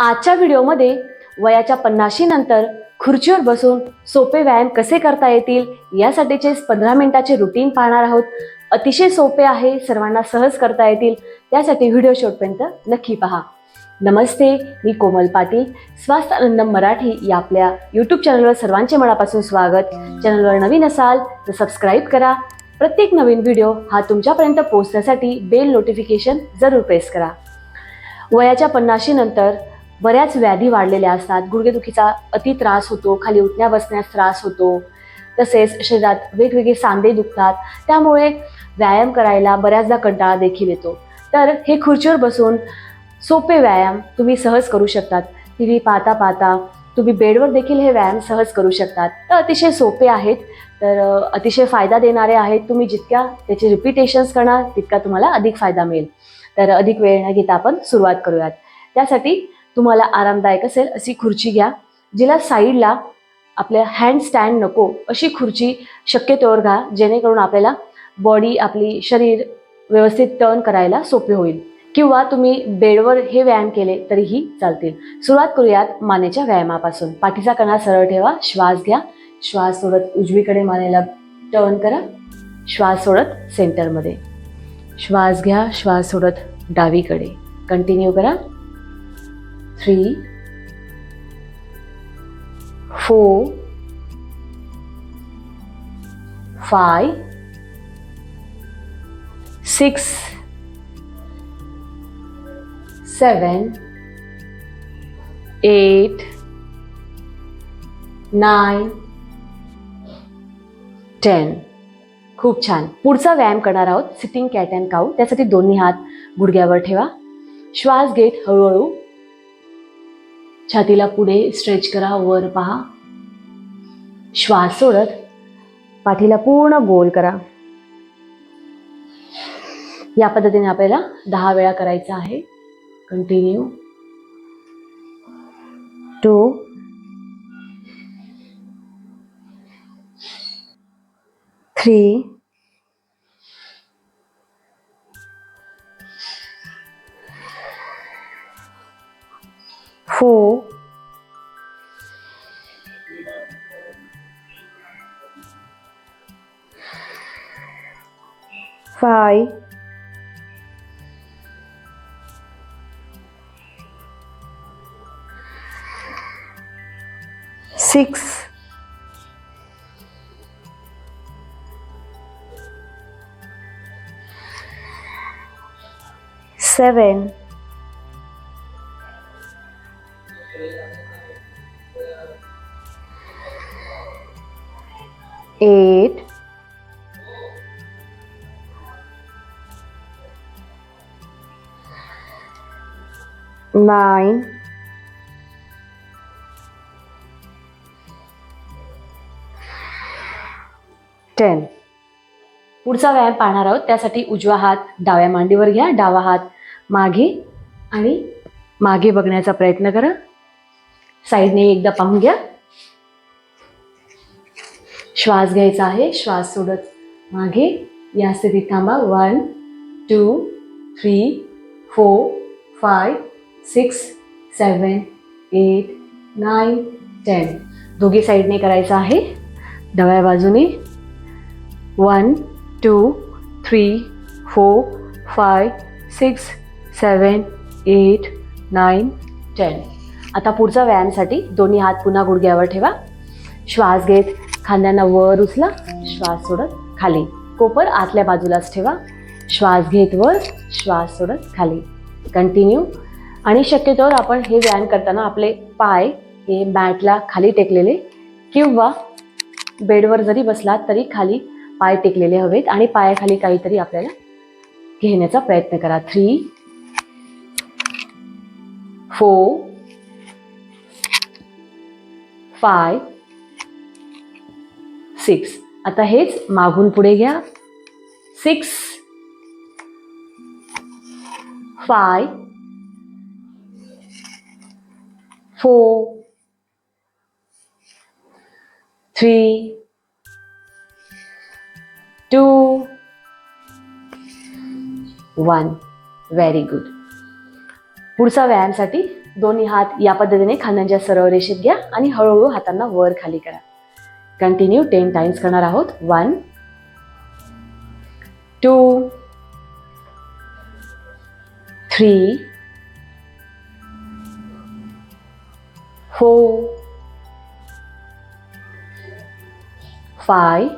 आजच्या व्हिडिओमध्ये वयाच्या पन्नाशी नंतर खुर्चीवर बसून सोपे व्यायाम कसे करता येतील यासाठीचे पंधरा मिनिटाचे रुटीन पाहणार आहोत. अतिशय सोपे आहे सर्वांना सहज करता येतील. त्यासाठी व्हिडिओ शेवटपर्यंत नक्की पहा. नमस्ते मी कोमल पाटील. स्वास्थ्य आनंदम मराठी या आपल्या यूट्यूब चॅनलवर सर्वांचे मनापासून स्वागत. चॅनलवर नवीन असाल तर सबस्क्राईब करा. प्रत्येक नवीन व्हिडिओ हा तुमच्यापर्यंत पोहोचण्यासाठी बेल नोटिफिकेशन जरूर प्रेस करा. वयाच्या पन्नाशी नंतर बऱ्याच व्याधी वाढलेल्या असतात. गुडघेदुखीचा अति त्रास होतो खाली उठण्या बसण्यास त्रास होतो तसेच शरीरात वेगवेगळे सांधे दुखतात. त्यामुळे व्यायाम करायला बऱ्याचदा कंटाळा देखील येतो. तर हे खुर्चीवर बसून सोपे व्यायाम तुम्ही सहज करू शकतात. टी व्ही पाहता पाहता तुम्ही बेडवर देखील हे व्यायाम सहज करू शकतात. तर अतिशय सोपे आहेत. तर अतिशय फायदा देणारे आहेत. तुम्ही जितक्या त्याचे रिपिटेशन्स करणार तितका तुम्हाला अधिक फायदा मिळेल. तर अधिक वेळ न घेता आपण सुरुवात करूयात. त्यासाठी तुम्हाला आरामदायक असेल अशी खुर्ची घ्या जिला साईडला आपल्या हँड स्टँड नको अशी खुर्ची शक्यतोवर घ्या जेणेकरून आपल्याला बॉडी आपली शरीर व्यवस्थित टर्न करायला सोपे होईल. किंवा तुम्ही बेडवर हे व्यायाम केले तरीही चालतील. सुरुवात करूयात मानेच्या व्यायामापासून. पाठीचा कणा सरळ ठेवा श्वास घ्या. श्वास सोडत उजवीकडे मानेला टर्न करा. श्वास सोडत सेंटरमध्ये श्वास घ्या श्वास सोडत डावीकडे. कंटिन्यू करा. Three four five six seven eight nine ten. खूप छान. पुढचा व्यायाम करणार आहोत. सिटिंग कॅट अँड काऊ त्यासाठी दोन्ही हात गुडघ्यावर ठेवा. श्वास घेत हळूहळू छातीला पुढे स्ट्रेच करा वर पहा. श्वास सोडत पाठीला पूर्ण गोल करा. या पद्धतीने आपल्याला दहा वेळा करायचा आहे. Continue two three who five. Six. Seven. Eight, nine, ten पुढचा व्यायाम पाहणार आहोत. त्यासाठी उजवा हात डाव्या मांडीवर घ्या डावा हात मागे आणि मागे बघण्याचा प्रयत्न करा. साईडने एकदा पाहून घ्या. श्वास घ्यायचा आहे. श्वास सोडत मागे. या स्थितीत थांबा. One two three four five six seven eight nine ten दोघी साईडने करायचं आहे. डाव्या बाजूने. One two three four five six seven eight nine ten आता पुढचा व्यायामसाठी दोन्ही हात पुन्हा गुडघ्यावर ठेवा. श्वास घेत खांद्यांना वर उचला श्वास सोडत खाली. कोपर आतल्या बाजूलाच ठेवा. श्वास घेत वर श्वास सोडत खाली. कंटिन्यू आणि शक्यतोवर आपण हे व्यायाम करताना आपले पाय हे मॅटला खाली टेकलेले किंवा बेडवर जरी बसलात तरी खाली पाय टेकलेले हवेत आणि पायाखाली काहीतरी आपल्याला घेण्याचा प्रयत्न करा. थ्री फोर फाय सिक्स आता हेच मागून पुढे घ्या. Six five four three two one very good पुढचा व्यायामसाठी दोन्ही हात या पद्धतीने खांद्यांच्या सरळ रेषेत घ्या आणि हळूहळू हातांना वर खाली करा. कंटिन्यू टेन टाइम्स करणार आहोत. One two three four five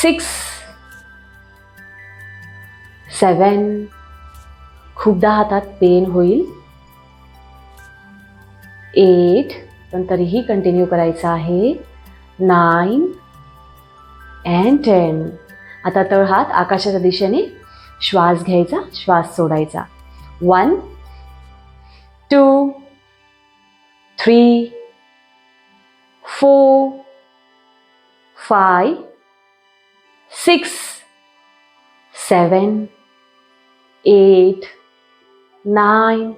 six seven खूपदा हातात पेन होईल. एट पण तरीही कंटिन्यू करायचं आहे. नाईन अँड टेन आता तळहात आकाशाच्या दिशेने श्वास घ्यायचा श्वास सोडायचा. One two three four five six seven eight nine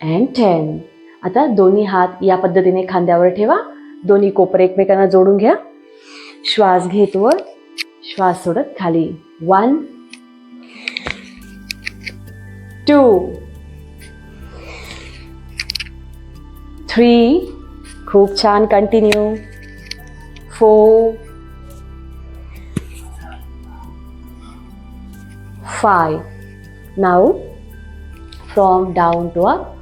and ten आता दोन्ही हात या पद्धतीने खांद्यावर ठेवा. दोन्ही कोपर एकमेकांना जोडून घ्या. श्वास घेत वर श्वास सोडत खाली. वन टू थ्री खूप छान continue four five now from down to up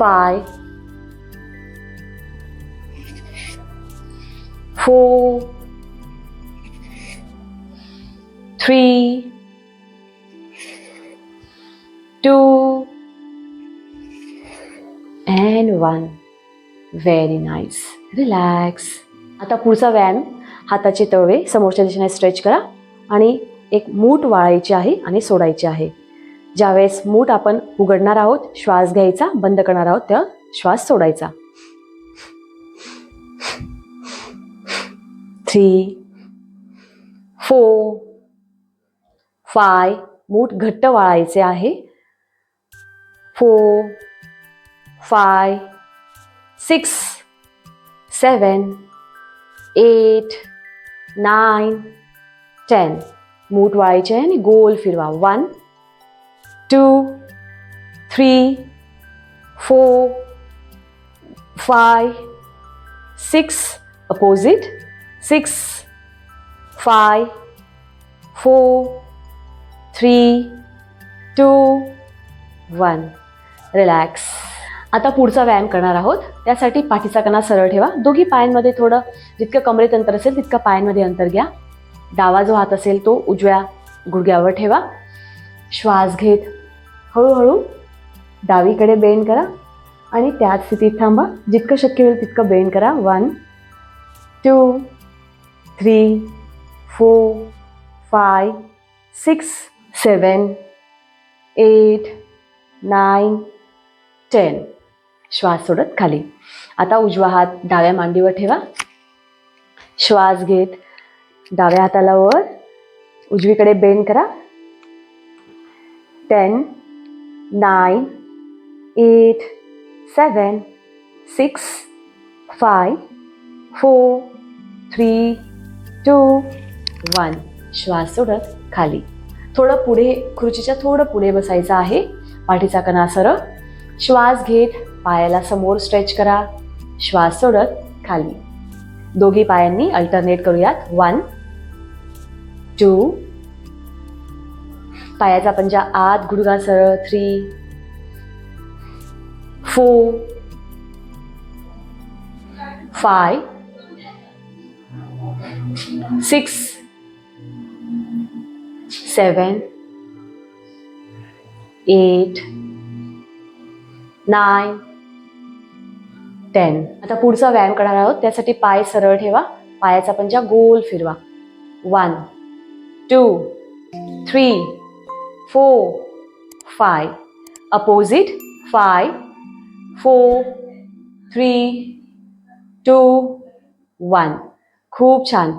Five, four, three, two, and one. Very nice relax आता पुढचा व्यायाम. हाताचे तळवे समोरच्या दिशेने स्ट्रेच करा. आणि एक मूठ वाळायची आहे आणि सोडायची आहे. ज्यावेळेस मूठ आपण उघडणार आहोत श्वास घ्यायचा बंद करणार आहोत तेव्हा श्वास सोडायचा. थ्री फोर फाय मूठ घट्ट वाळायचे आहे. Four five six seven eight nine ten. मूठ वाळायचे आहे आणि गोल फिरवा. One two three four five six opposite six five four three two one relax आता पुढचा व्यायाम करणार आहोत. त्यासाठी पाठीचा कणा सरळ ठेवा. दोघी पायांमध्ये थोडं जितकं कमरेत अंतर असेल तितकं पायांमध्ये अंतर घ्या. डावा जो हात असेल तो उजव्या गुडघ्यावर ठेवा. श्वास घेत हळूहळू डावीकडे बेंड करा आणि त्याच स्थितीत थांबा. जितकं शक्य होईल तितकं बेंड करा. One two three four five six seven eight nine ten श्वास सोडत खाली. आता उजवा हात डाव्या मांडीवर ठेवा. श्वास घेत डाव्या हाताला वर. उजवीकडे बेंड करा. Ten nine eight seven six five four three two one. श्वास सोडत खाली. थोडं पुढे खुर्चीच्या थोडं पुढे बसायचं आहे. पाठीचा कणा सरळ. श्वास घेत पायाला समोर स्ट्रेच करा. श्वास सोडत खाली. दोघी पायांनी अल्टरनेट करूयात. वन टू पायाचा पंजा आत गुडघा सरळ three four five six seven eight nine ten. आता पुढचा व्यायाम करणार आहोत. त्यासाठी पाय सरळ ठेवा. पायाचा पंजा गोल फिरवा. One two three four, five. Opposite five. four, three two one. खूप छान.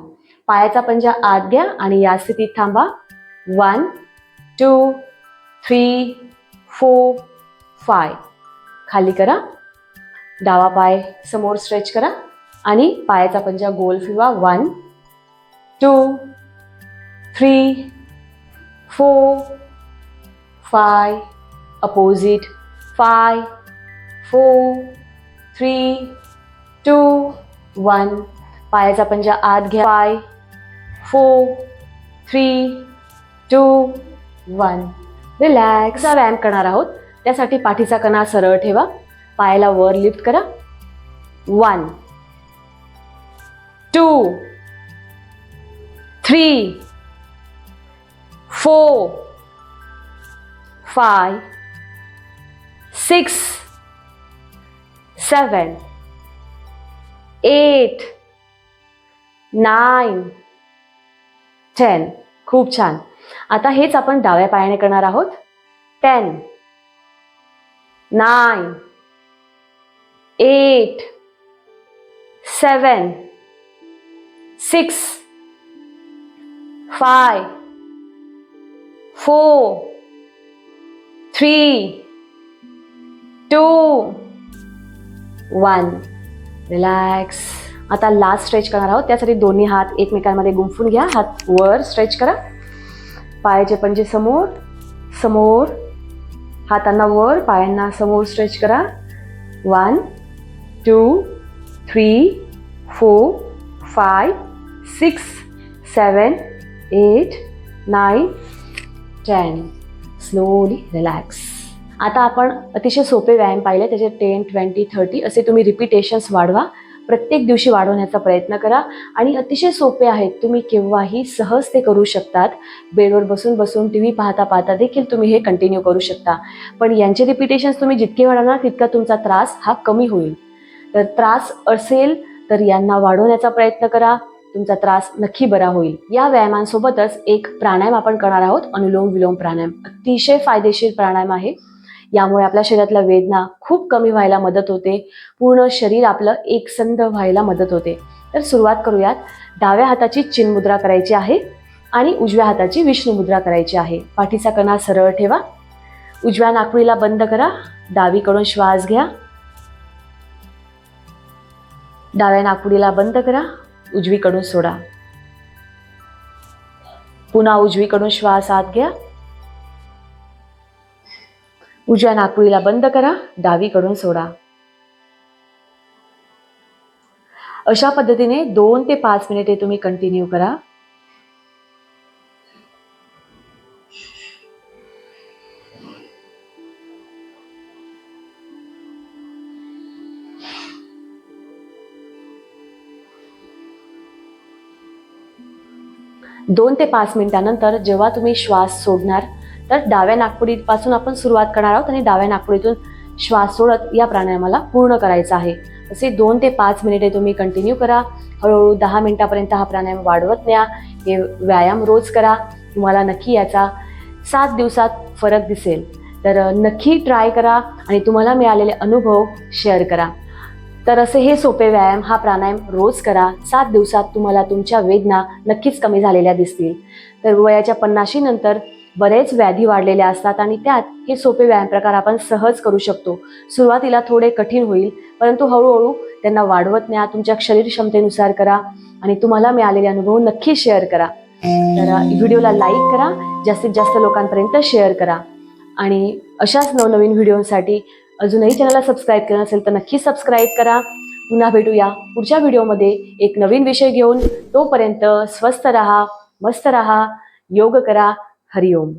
पायाचा पंजा आत घ्या आणि या स्थितीत थांबा. One two three four five. खाली करा. डावा पाय समोर स्ट्रेच करा आणि पायाचा पंजा गोल फिरवा. One two three four five opposite five four, three two one पायाचा पंजा आत घ्या. Five four three two one relax हा व्यायाम करणार आहोत. त्यासाठी पाठीचा कणा सरळ ठेवा. पायाला वर लिफ्ट करा. One two three four five six seven eight nine ten. खूप छान आता हेच आपण डाव्या पायाने करणार आहोत ten nine eight seven six five four three two one. Relax आता लास्ट स्ट्रेच करणार आहोत. त्यासाठी दोन्ही हात एकमेकांमध्ये गुंफून घ्या. हात वर स्ट्रेच करा. पायाचे पंजे समोर समोर. हातांना वर पायांना समोर स्ट्रेच करा. One two three four five six seven eight nine ten slowly relax आता आपण अतिशय सोपे व्यायाम पाहिले त्याचे टेन ट्वेंटी थर्टी असे तुम्ही रिपिटेशन्स वाढवा. प्रत्येक दिवशी वाढवण्याचा प्रयत्न करा. आणि अतिशय सोपे आहेत तुम्ही केव्हाही सहज ते करू शकतात. बेडवर बसून बसून टी व्ही पाहता पाहता देखील तुम्ही हे कंटिन्यू करू शकता. पण यांचे रिपिटेशन्स तुम्ही जितके वाढवणार तितका तुमचा त्रास हा कमी होईल. तर त्रास असेल तर यांना वाढवण्याचा प्रयत्न करा. तुमचा त्रास नक्की बरा होईल. या व्यायामांसोबतच एक प्राणायाम आपण करणार आहोत. अनुलोम विलोम प्राणायाम. अतिशय फायदेशीर प्राणायाम आहे. यामुळे आपल्या शरीरातल्या वेदना खूप कमी व्हायला मदत होते. पूर्ण शरीर आपलं एकसंध व्हायला मदत होते. तर सुरुवात करूयात. डाव्या हाताची चिन्मुद्रा करायची आहे आणि उजव्या हाताची विष्णू मुद्रा करायची आहे. पाठीचा कणा सरळ ठेवा. उजव्या नाकपुडीला बंद करा. डावीकडून श्वास घ्या. डाव्या नाकपुडीला बंद करा. उजवीकडून सोडा. पुन्हा उजवीकडून श्वास आत घ्या. उजव्या नाकपुडीला बंद करा डावीकडून सोडा. अशा पद्धतीने दोन ते पाच मिनिटे तुम्ही कंटिन्यू करा. दोन ते पाच मिनिटानंतर जेव्हा तुम्ही श्वास सोडणार तर डाव्या नागपुडीपासून आपण सुरुवात करणार आहोत आणि डाव्या नागपुडीतून श्वास सोडत या प्राणायामाला पूर्ण करायचा आहे. असे दोन ते पाच मिनिटे तुम्ही कंटिन्यू करा. हळूहळू दहा मिनिटापर्यंत हा प्राणायाम वाढवत न्या. हे व्यायाम रोज करा. तुम्हाला नक्की याचा सात दिवसात फरक दिसेल. तर नक्की ट्राय करा आणि तुम्हाला मिळालेले अनुभव शेअर करा. तर असे हे सोपे व्यायाम हा प्राणायाम रोज करा. सात दिवसात तुम्हाला तुमच्या वेदना नक्कीच कमी झालेल्या दिसतील. तर वयाच्या पन्नाशी नंतर बरेच व्याधी वाढलेल्या असतात आणि त्यात हे सोपे व्यायाम प्रकार आपण सहज करू शकतो. सुरुवातीला थोडे कठीण होईल परंतु हळूहळू त्यांना वाढवत न्या तुमच्या शरीर क्षमतेनुसार करा आणि तुम्हाला मिळालेले अनुभव नक्की शेअर करा. तर व्हिडिओला लाईक करा जास्तीत जास्त लोकांपर्यंत शेअर करा. आणि अशाच नवनवीन व्हिडिओसाठी अजूनही चॅनलला सबस्क्राईब केलं नसेल तर नक्की सबस्क्राईब करा. पुन्हा भेटूया पुढच्या व्हिडिओमध्ये. एक नवीन विषय घेऊन तोपर्यंत स्वस्थ रहा मस्त रहा योग करा हरिओम.